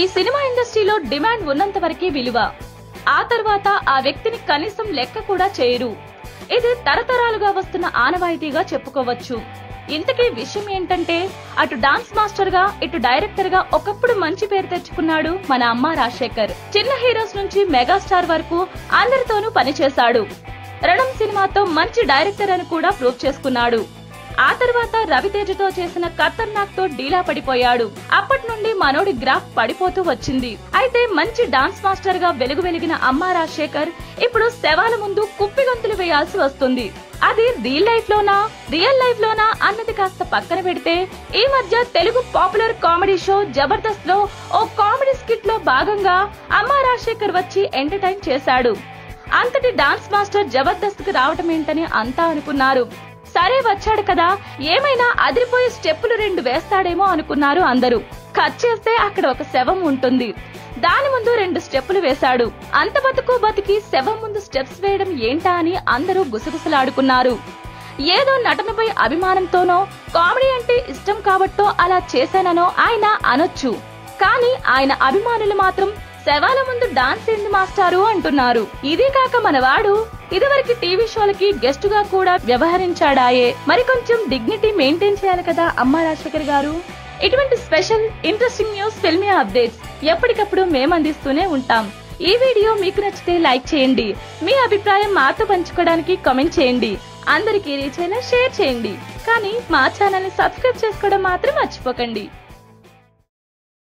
ఈ సినిమా ఇండస్ట్రీలో డిమాండ్ ఉన్నంత వరకే విలువ. ఆ తర్వాత ఆ వ్యక్తిని కనీసం లెక్క కూడా చేయరు. ఇది తరతరాలుగా వస్తున్న ఆనవాయితీగా చెప్పుకోవచ్చు. ఇంతకీ విషయం ఏంటంటే అటు డాన్స్ మాస్టర్గా ఇటు డైరెక్టర్గా ఒకప్పుడు మంచి పేరు తెచ్చుకున్నాడు మన అమ్మ రాజశేఖర్. చిన్న హీరోస్ నుంచి మెగాస్టార్ వరకు అందరితోనూ పనిచేశాడు. రణం సినిమాతో మంచి డైరెక్టర్ అని కూడా ప్రూవ్ చేసుకున్నాడు. ఆ తర్వాత రవితేజతో చేసిన ఖతర్నాక్తో డీలా పడిపోయాడు. అప్పటి నుండి మనోడి గ్రాఫ్ పడిపోతూ వచ్చింది. అయితే మంచి డాన్స్ మాస్టర్గా వెలుగు వెలిగిన అమ్మ రాజశేఖర్ ఇప్పుడు శవాల ముందు కుప్పిగంతులు వేయాల్సి వస్తుంది. అది రియల్ లైఫ్ లోనా రియల్ లైఫ్ లోనా అన్నది కాస్త పక్కన పెడితే ఈ మధ్య తెలుగు పాపులర్ కామెడీ షో జబర్దస్త్లో ఓ కామెడీ స్కిట్లో భాగంగా అమ్మ రాజశేఖర్ వచ్చి ఎంటర్టైన్ చేశాడు. అంతటి డాన్స్ మాస్టర్ జబర్దస్త్కు రావటం ఏంటని అంతా అనుకున్నారు. సరే వచ్చాడు కదా ఏమైనా అదిరిపోయే స్టెప్పులు రెండు వేస్తాడేమో అనుకున్నారు అందరూ. కట్ చేస్తే అక్కడ ఒక శవం ఉంటుంది. దాని ముందు రెండు స్టెప్పులు వేశాడు. అంత బతుకు బతికి శవం ముందు స్టెప్స్ వేయడం ఏంటా అని అందరూ గుసగుసలాడుకున్నారు. ఏదో నటనపై అభిమానంతోనో కామెడీ అంటే ఇష్టం కాబట్టో అలా చేశాననో ఆయన అనొచ్చు. కానీ ఆయన అభిమానులు మాత్రం శవాల ముందు డాన్స్ ఏంది మాస్టారు అంటున్నారు. ఇదే కాక మనవాడు ఇదివరకు టీవీ షోలకి గెస్ట్గా కూడా వ్యవహరించాడాయే. మరి కొంచెం డిగ్నిటీ మెయింటైన్ చేయాలి కదా అమ్మ రాజశేఖర్ గారు. ఇటువంటి special interesting news filmy updates ఎప్పటికప్పుడు మేము అందిస్తూనే ఉంటాం. ఈ వీడియో మీకు నచ్చితే లైక్ చేయండి. మీ అభిప్రాయం మాతో పంచుకోవడానికి కామెంట్ చేయండి. అందరికీ రీచ్ అయినా షేర్ చేయండి. కానీ మా ఛానల్ని సబ్స్క్రైబ్ చేసుకోవడం మాత్రం మర్చిపోకండి.